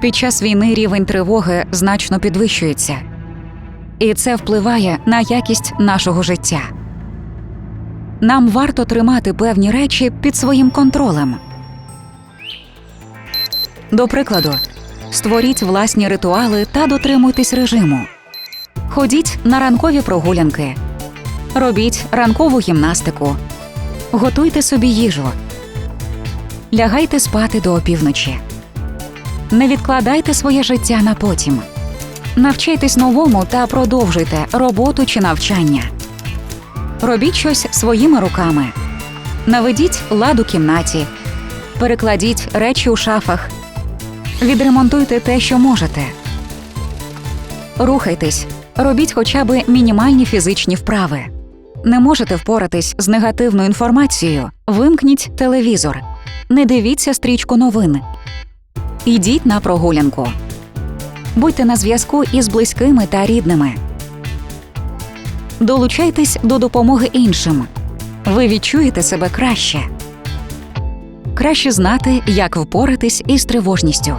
Під час війни рівень тривоги значно підвищується, і це впливає на якість нашого життя. Нам варто тримати певні речі під своїм контролем. До прикладу, створіть власні ритуали та дотримуйтесь режиму. Ходіть на ранкові прогулянки, робіть ранкову гімнастику, готуйте собі їжу, лягайте спати до опівночі. Не відкладайте своє життя на потім. Навчайтесь новому та продовжуйте роботу чи навчання. Робіть щось своїми руками. Наведіть лад у кімнаті, перекладіть речі у шафах, відремонтуйте те, що можете. Рухайтесь, робіть хоча б мінімальні фізичні вправи. Не можете впоратись з негативною інформацією. Вимкніть телевізор. Не дивіться стрічку новин. Йдіть на прогулянку. Будьте на зв'язку із близькими та рідними. Долучайтесь до допомоги іншим. Ви відчуєте себе краще. Краще знати, як впоратись із тривожністю.